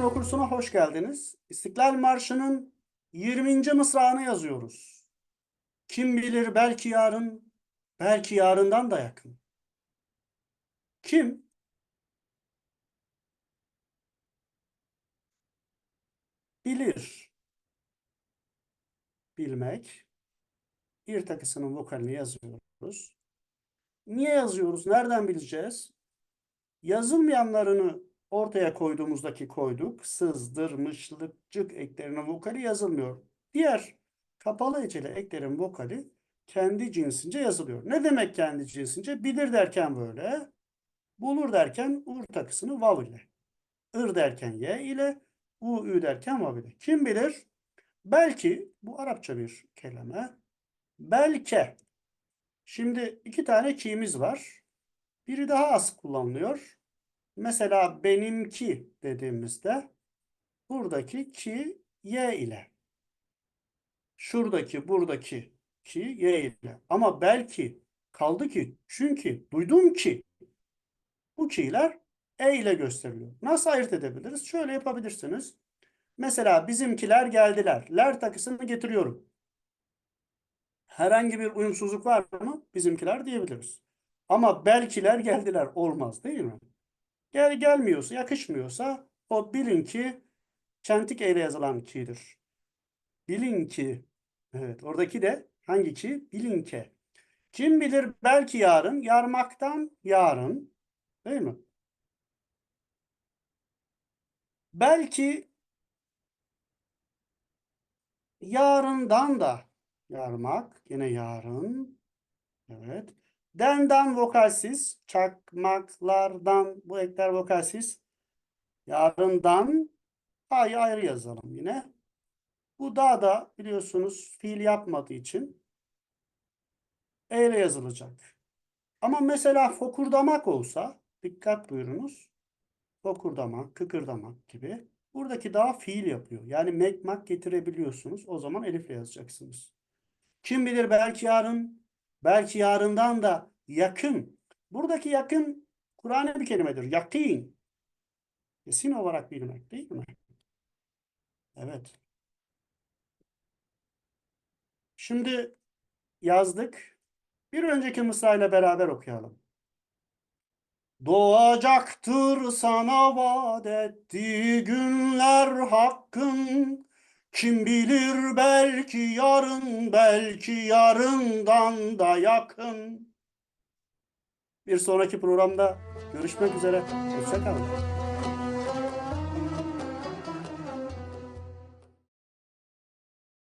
Son okursuna hoş geldiniz. İstiklal Marşı'nın 20. mısrağını yazıyoruz. Kim bilir belki yarın, belki yarından da yakın. Kim? Bilir. Bilmek. Bir takısının vokalini yazıyoruz. Niye yazıyoruz? Nereden bileceğiz? Yazılmayanlarını ortaya koyduğumuzdaki koyduk. Sızdırmışlıkcık eklerinin vokali yazılmıyor. Diğer kapalı heceli eklerin vokali kendi cinsince yazılıyor. Ne demek kendi cinsince? Bilir derken böyle. Bulur derken uğur takısını vav ile. Ir derken ye ile. U, ü derken vav ile. Kim bilir? Belki, bu Arapça bir kelime. Belki. Şimdi iki tane ki'miz var. Biri daha az kullanılıyor. Mesela benimki dediğimizde buradaki ki y ile. Şuradaki buradaki ki y ile. Ama belki kaldı ki çünkü duydum ki bu ki'ler e ile gösteriliyor. Nasıl ayırt edebiliriz? Şöyle yapabilirsiniz. Mesela bizimkiler geldiler. Ler takısını getiriyorum. Herhangi bir uyumsuzluk var mı? Bizimkiler diyebiliriz. Ama belkiler geldiler olmaz değil mi? Gel gelmiyorsa, yakışmıyorsa o bilin ki çentik eyle yazılan ki'dir. Bilin ki, evet oradaki de hangi ki? Bilin ki. Kim bilir belki yarın, yarmaktan yarın, değil mi? Belki yarından da yarmak, yine yarın. Denden vokalsiz, çakmaklardan bu ekler vokalsiz. Yarından A'yı ayrı yazalım yine. Bu da da biliyorsunuz fiil yapmadığı için E ile yazılacak. Ama mesela fokurdamak olsa dikkat buyurunuz. Fokurdamak, kıkırdamak gibi. Buradaki daha fiil yapıyor. Yani mekmak getirebiliyorsunuz. O zaman elifle yazacaksınız. Kim bilir belki yarın Belki yarından da yakın. Buradaki yakın Kur'an'a bir kelimedir. Yakin. Kesin olarak bilmek değil mi? Evet. Şimdi yazdık. Bir önceki mısrayla beraber okuyalım. Doğacaktır sana vaat ettiği günler hakkın. Kim bilir belki yarın, belki yarından da yakın. Bir sonraki programda görüşmek üzere. Hoşça kalın.